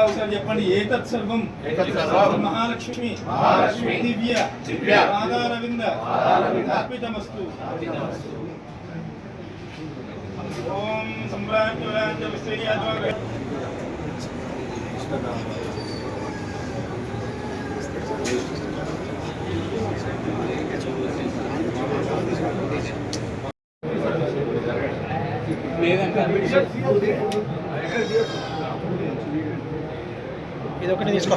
ఒకసారి చెప్పండి ఏతత్ సర్వం. మహాలక్ష్మి. దివ్య. రాధారవింద అర్పితమస్తు ఓం సంప్రాజ్ఞ విశ్రీయాత్మక ఇది ఒకటి తీసుకో.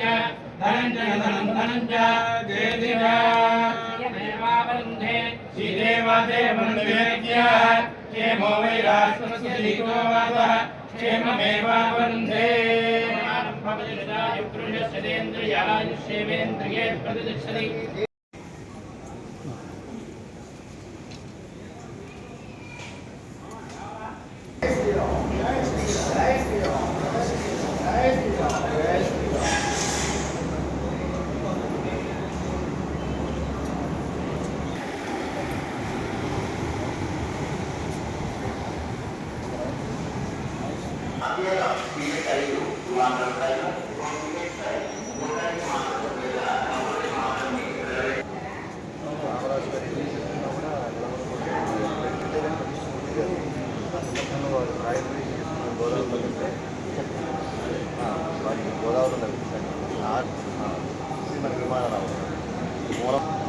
च धनञ्जय धनं धनञ्ज देवावरुन्धे श्रीदेवादेवन्देत्या क्षेमो वै राष्ट्रस्यधिको वातः क्षेममेवावरुन्धे भवति हृदायुकृष्यतेन्द्रियायुष्येवेन्द्रिये प्रतिष्ठति గోదావరి శ్రీమతి విమానరావు మూలం